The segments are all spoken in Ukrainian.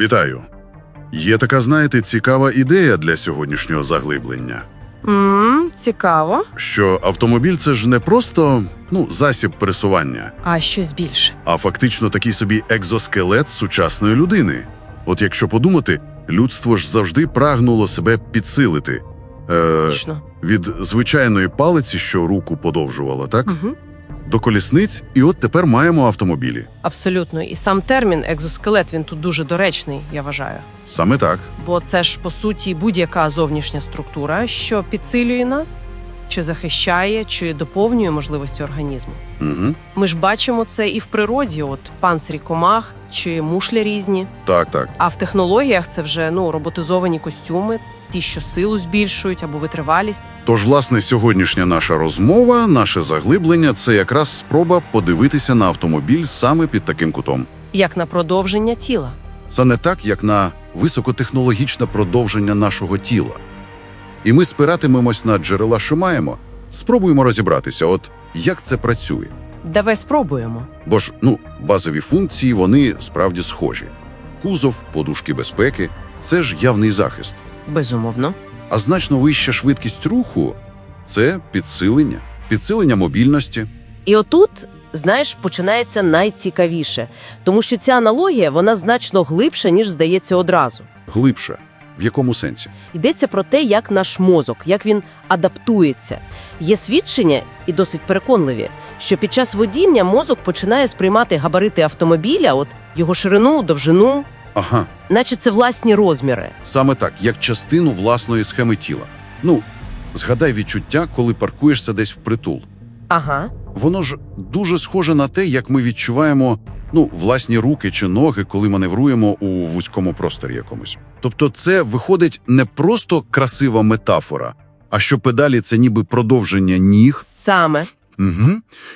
Вітаю. Є така, знаєте, цікава ідея для сьогоднішнього заглиблення. Мм, цікаво. Що автомобіль це ж не просто ну, засіб пересування, А щось більше. а фактично такий собі екзоскелет сучасної людини. От якщо подумати, людство ж завжди прагнуло себе підсилити. Е, Точно. від звичайної палиці, що руку подовжувала, так? Угу. До колісниць, і от тепер маємо автомобілі. Абсолютно. І сам термін екзоскелет він тут дуже доречний, я вважаю. Саме так. Бо це ж по суті будь-яка зовнішня структура, що підсилює нас, чи захищає, чи доповнює можливості організму. Угу. Ми ж бачимо це і в природі, от панцирі комах чи мушля різні. Так, так. А в технологіях це вже ну роботизовані костюми, ті, що силу збільшують або витривалість. Тож, власне, сьогоднішня наша розмова, наше заглиблення це якраз спроба подивитися на автомобіль саме під таким кутом. як на продовження тіла. Це не так, як на високотехнологічне продовження нашого тіла. І ми спиратимемось на джерела, що маємо, спробуємо розібратися, от як це працює. Давай спробуємо. Бо ж, ну, базові функції вони справді схожі. Кузов, подушки безпеки це ж явний захист. Безумовно. А значно вища швидкість руху це підсилення, підсилення мобільності. І отут, знаєш, починається найцікавіше, тому що ця аналогія вона значно глибша, ніж здається одразу. Глибше. В якому сенсі? Йдеться про те, як наш мозок, як він адаптується. Є свідчення, і досить переконливі, що під час водіння мозок починає сприймати габарити автомобіля, от його ширину, довжину, Ага, наче це власні розміри. саме так, як частину власної схеми тіла. Ну, згадай відчуття, коли паркуєшся десь впритул. Ага. Воно ж дуже схоже на те, як ми відчуваємо ну, власні руки чи ноги, коли маневруємо у вузькому просторі якомусь. Тобто, це виходить не просто красива метафора, а що педалі це ніби продовження ніг, Саме угу.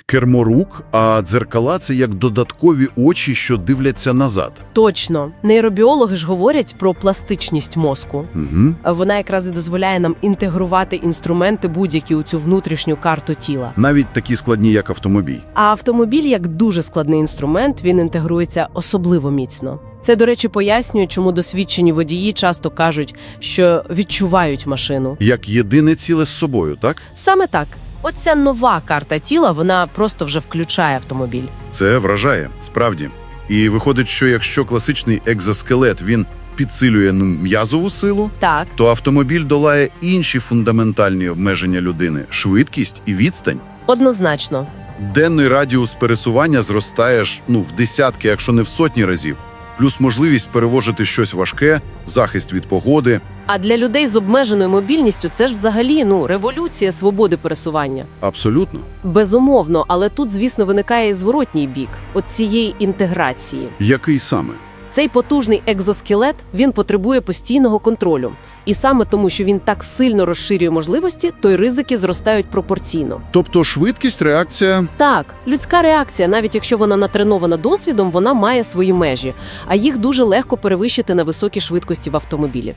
кермо рук, а дзеркала це як додаткові очі, що дивляться назад. Точно. Нейробіологи ж говорять про пластичність мозку. Угу. Вона якраз і дозволяє нам інтегрувати інструменти будь-які у цю внутрішню карту тіла. Навіть такі складні, як автомобіль. А автомобіль, як дуже складний інструмент, він інтегрується особливо міцно. Це, до речі, пояснює, чому досвідчені водії часто кажуть, що відчувають машину. Як єдине ціле з собою, так? Саме так. Оця нова карта тіла, вона просто вже включає автомобіль. Це вражає, справді. І виходить, що якщо класичний екзоскелет він підсилює ну, м'язову силу, Так, то автомобіль долає інші фундаментальні обмеження людини швидкість і відстань. однозначно. Денний радіус пересування зростає ж ну в десятки, якщо не в сотні разів. Плюс можливість перевозити щось важке, захист від погоди. А для людей з обмеженою мобільністю це ж взагалі ну революція свободи пересування. Абсолютно. Безумовно, але тут, звісно, виникає і зворотній бік от цієї інтеграції. Який саме? Цей потужний екзоскелет він потребує постійного контролю, і саме тому, що він так сильно розширює можливості, то й ризики зростають пропорційно. Тобто швидкість, реакція. Так, людська реакція, навіть якщо вона натренована досвідом, вона має свої межі, а їх дуже легко перевищити на високій швидкості в автомобілі.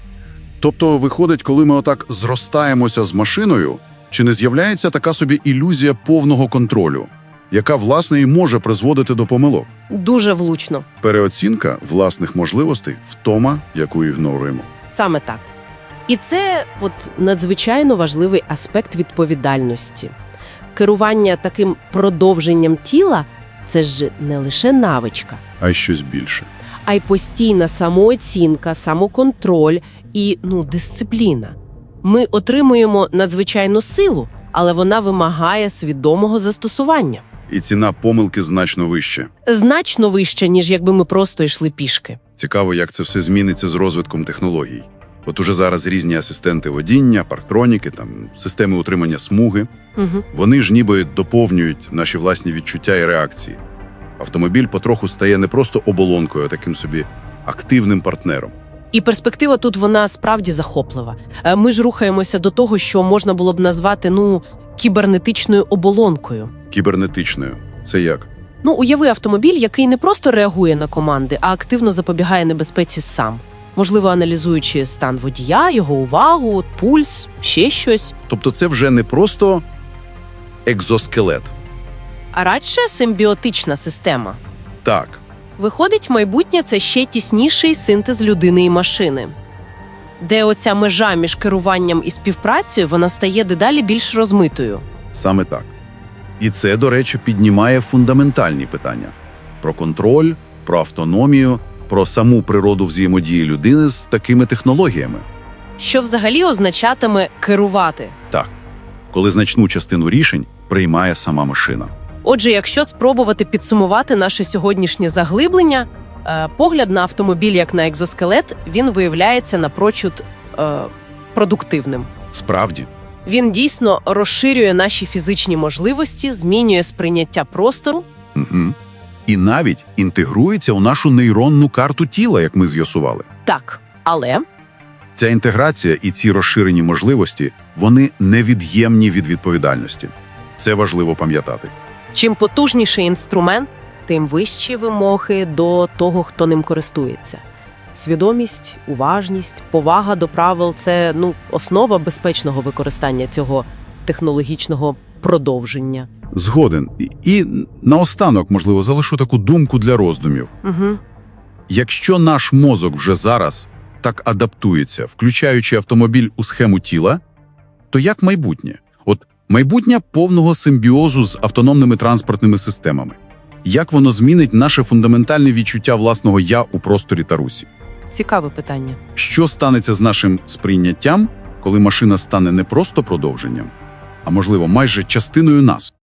Тобто, виходить, коли ми отак зростаємося з машиною, чи не з'являється така собі ілюзія повного контролю, яка власне і може призводити до помилок? Дуже влучно. Переоцінка власних можливостей, втома, яку ігноруємо. Саме так. І це от надзвичайно важливий аспект відповідальності. Керування таким продовженням тіла це ж не лише навичка, А й щось більше. а й постійна самооцінка, самоконтроль і ну, дисципліна. Ми отримуємо надзвичайну силу, але вона вимагає свідомого застосування. І ціна помилки значно вища. Значно вище, ніж якби ми просто йшли пішки. Цікаво, як це все зміниться з розвитком технологій. От уже зараз різні асистенти водіння, парктроніки, там системи утримання смуги. Угу. Вони ж ніби доповнюють наші власні відчуття і реакції. Автомобіль потроху стає не просто оболонкою, а таким собі активним партнером. І перспектива тут вона справді захоплива. Е, Ми ж рухаємося до того, що можна було б назвати ну кібернетичною оболонкою. Кібернетичною. Це як? Ну, уяви автомобіль, який не просто реагує на команди, а активно запобігає небезпеці сам. Можливо, аналізуючи стан водія, його увагу, пульс, ще щось. Тобто це вже не просто екзоскелет. А радше симбіотична система. Так, Виходить, майбутнє це ще тісніший синтез людини і машини, де оця межа між керуванням і співпрацею вона стає дедалі більш розмитою. Саме так. І це, до речі, піднімає фундаментальні питання про контроль, про автономію, про саму природу взаємодії людини з такими технологіями. Що взагалі означатиме керувати? Так, коли значну частину рішень приймає сама машина. Отже, якщо спробувати підсумувати наше сьогоднішнє заглиблення, е, погляд на автомобіль як на екзоскелет він виявляється напрочуд е, продуктивним. Справді, Він дійсно розширює наші фізичні можливості, змінює сприйняття простору. угу. і навіть інтегрується у нашу нейронну карту тіла, як ми з'ясували. Так, але Ця інтеграція і ці розширені можливості вони невід'ємні від відповідальності. Це важливо пам'ятати. Чим потужніший інструмент, тим вищі вимоги до того, хто ним користується. Свідомість, уважність, повага до правил це ну основа безпечного використання цього технологічного продовження. Згоден. І, і наостанок, можливо, залишу таку думку для роздумів. Угу. Якщо наш мозок вже зараз так адаптується, включаючи автомобіль у схему тіла, то як майбутнє? От майбутнє повного симбіозу з автономними транспортними системами. Як воно змінить наше фундаментальне відчуття власного я у просторі та русі? Цікаве питання. Що станеться з нашим сприйняттям, коли машина стане не просто продовженням, а можливо, майже частиною нас?